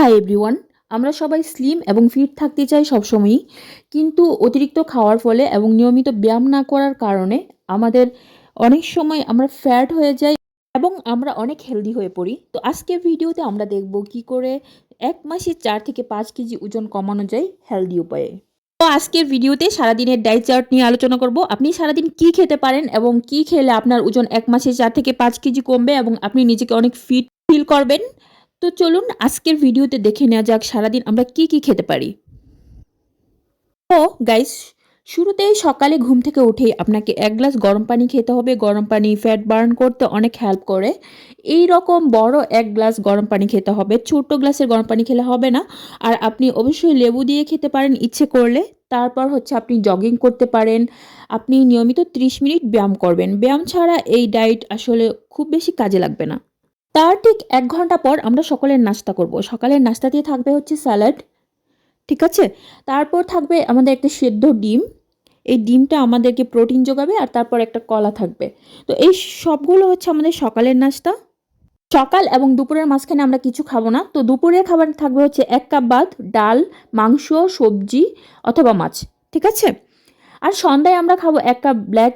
Hi everyone আমরা সবাই slim এবং ফিট থাকতে চাই সবসময়ই। কিন্তু অতিরিক্ত খাওয়ার ফলে এবং নিয়মিত ব্যায়াম না করার কারণে আমাদের অনেক সময় আমরা ফ্যাট হয়ে যাই এবং আমরা অনেক হেলদি হয়ে পড়ি। তো আজকের ভিডিওতে আমরা দেখব কি করে এক মাসে চার থেকে পাঁচ কেজি ওজন কমানো যায় হেলদি উপায়ে। তো আজকের ভিডিওতে সারাদিনের ডায়েট চার্ট নিয়ে আলোচনা করব। আপনি সারাদিন কি খেতে পারেন এবং কি খেলে আপনার ওজন এক মাসে চার থেকে পাঁচ কেজি কমবে এবং আপনি নিজেকে অনেক ফিট ফিল করবেন? তো চলুন আজকের ভিডিওতে দেখে নেওয়া যাক সারাদিন আমরা কি কি খেতে পারি। ও গাইস শুরুতেই সকালে ঘুম থেকে উঠেই আপনাকে এক গ্লাস গরম পানি খেতে হবে। গরম পানি ফ্যাট বার্ন করতে অনেক হেল্প করে। এই রকম বড় এক গ্লাস গরম পানি খেতে হবে। ছোট গ্লাসের গরম পানি খেলে হবে না। আর আপনি অবশ্যই লেবু দিয়ে খেতে পারেন ইচ্ছে করলে। তারপর হচ্ছে আপনি জগিং করতে পারেন। আপনি নিয়মিত 30 মিনিট ব্যায়াম করবেন। ব্যায়াম ছাড়া এই ডায়েট আসলে খুব বেশি কাজে লাগবে না। তার ঠিক এক ঘণ্টা পর আমরা সকালের নাস্তা করব। সকালের নাস্তা দিয়ে থাকবে হচ্ছে স্যালাড, ঠিক আছে? তারপর থাকবে আমাদের একটা সেদ্ধ ডিম। এই ডিমটা আমাদেরকে প্রোটিন যোগাবে আর তারপর একটা কলা থাকবে। তো এই সবগুলো হচ্ছে আমাদের সকালের নাস্তা। সকাল এবং দুপুরের মাঝখানে আমরা কিছু খাব না। তো দুপুরের খাবার থাকবে হচ্ছে এক কাপ ভাত, ডাল, মাংস, সবজি অথবা মাছ, ঠিক আছে? আর সন্ধ্যায় আমরা খাব এক কাপ ব্ল্যাক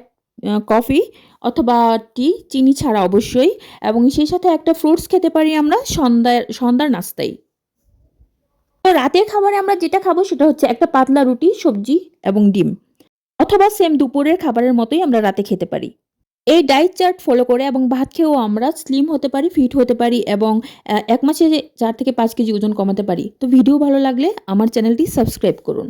কফি অথবা টি চিনি ছাড়া অবশ্যই। এবং সেই সাথে একটা ফ্রুটস খেতে পারি আমরা সন্ধ্যার সন্ধ্যার নাস্তায়। তো রাতের খাবারে আমরা যেটা খাব সেটা হচ্ছে একটা পাতলা রুটি, সবজি এবং ডিম। অথবা সেম দুপুরের খাবারের মতোই আমরা রাতে খেতে পারি। এই ডায়েট চার্ট ফলো করে এবং ভাত খেয়েও আমরা স্লিম হতে পারি ফিট হতে পারি এবং এক মাসে চার থেকে পাঁচ কেজি ওজন কমাতে পারি। তো ভিডিও ভালো লাগলে আমার চ্যানেলটি সাবস্ক্রাইব করুন।